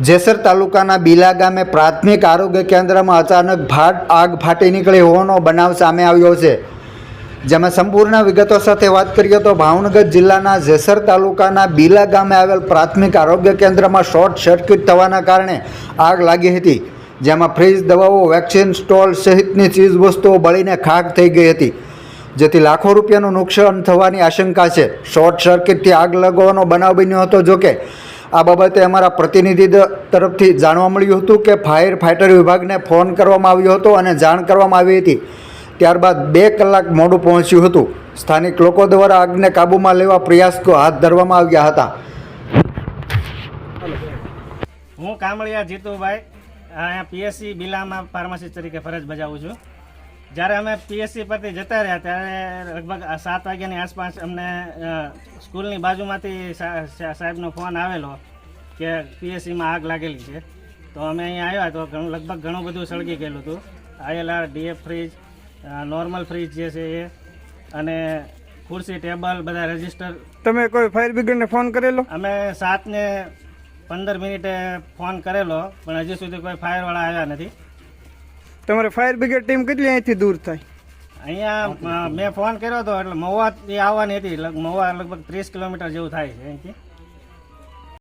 જેસર તાલુકાના બીલા ગામે પ્રાથમિક આરોગ્ય કેન્દ્રમાં અચાનક ભાટ આગ ફાટી નીકળી હોવાનો બનાવ સામે આવ્યો છે. જેમાં સંપૂર્ણ વિગતો સાથે વાત કરીએ તો ભાવનગર જિલ્લાના જેસર તાલુકાના બીલા ગામે આવેલ પ્રાથમિક આરોગ્ય કેન્દ્રમાં શોર્ટ સર્કિટ થવાના કારણે આગ લાગી હતી, જેમાં ફ્રીજ, દવાઓ, વેક્સિન સ્ટોલ સહિતની ચીજવસ્તુઓ બળીને ખાક થઈ ગઈ હતી. જેથી લાખો રૂપિયાનું નુકસાન થવાની આશંકા છે. શોર્ટ સર્કિટથી આગ લાગવાનો બનાવ બન્યો હતો, જોકે આ બાબતે અમારા પ્રતિનિધિ તરફથી જાણવા મળ્યું હતું કે ફાયર ફાઇટર વિભાગને ફોન કરવામાં આવ્યો હતો અને જાણ કરવામાં આવી હતી. ત્યારબાદ બે કલાક મોડું પહોંચ્યું હતું. સ્થાનિક લોકો દ્વારા આગને કાબૂમાં લેવા પ્રયાસો હાથ ધરવામાં આવ્યા હતા. હું કામળિયા જીતુભાઈ, અહીંયા પીએસસી બિલામાં ફાર્માસિસ્ટ તરીકે ફરજ બજાવું છું. જ્યારે અમે પીએસસી પરથી જતા રહ્યા ત્યારે લગભગ આ સાત વાગ્યાની આસપાસ અમને સ્કૂલની બાજુમાંથી સાહેબનો ફોન આવેલો કે પીએસસીમાં આગ લાગેલી છે. તો અમે અહીંયા આવ્યા તો ઘણું લગભગ ઘણું બધું સળગી ગયેલું હતું. ILR DF fridge normal fridge જે છે એ અને ખુરશી ટેબલ બધા રજિસ્ટર તમે કોઈ ફાયર બ્રિગેડને ફોન કરેલો? અમે સાતને પંદર મિનિટે ફોન કરેલો પણ હજી સુધી કોઈ ફાયરવાળા આવ્યા નથી. તમારે ફાયર બ્રિગેડ ટીમ કેટલી અહીંથી દૂર થાય? અહીંયા મેં ફોન કર્યો હતો, એટલે મહુવા આવવાની હતી મહુવા લગભગ ત્રીસ કિલોમીટર જેવું થાય છે અહીંથી.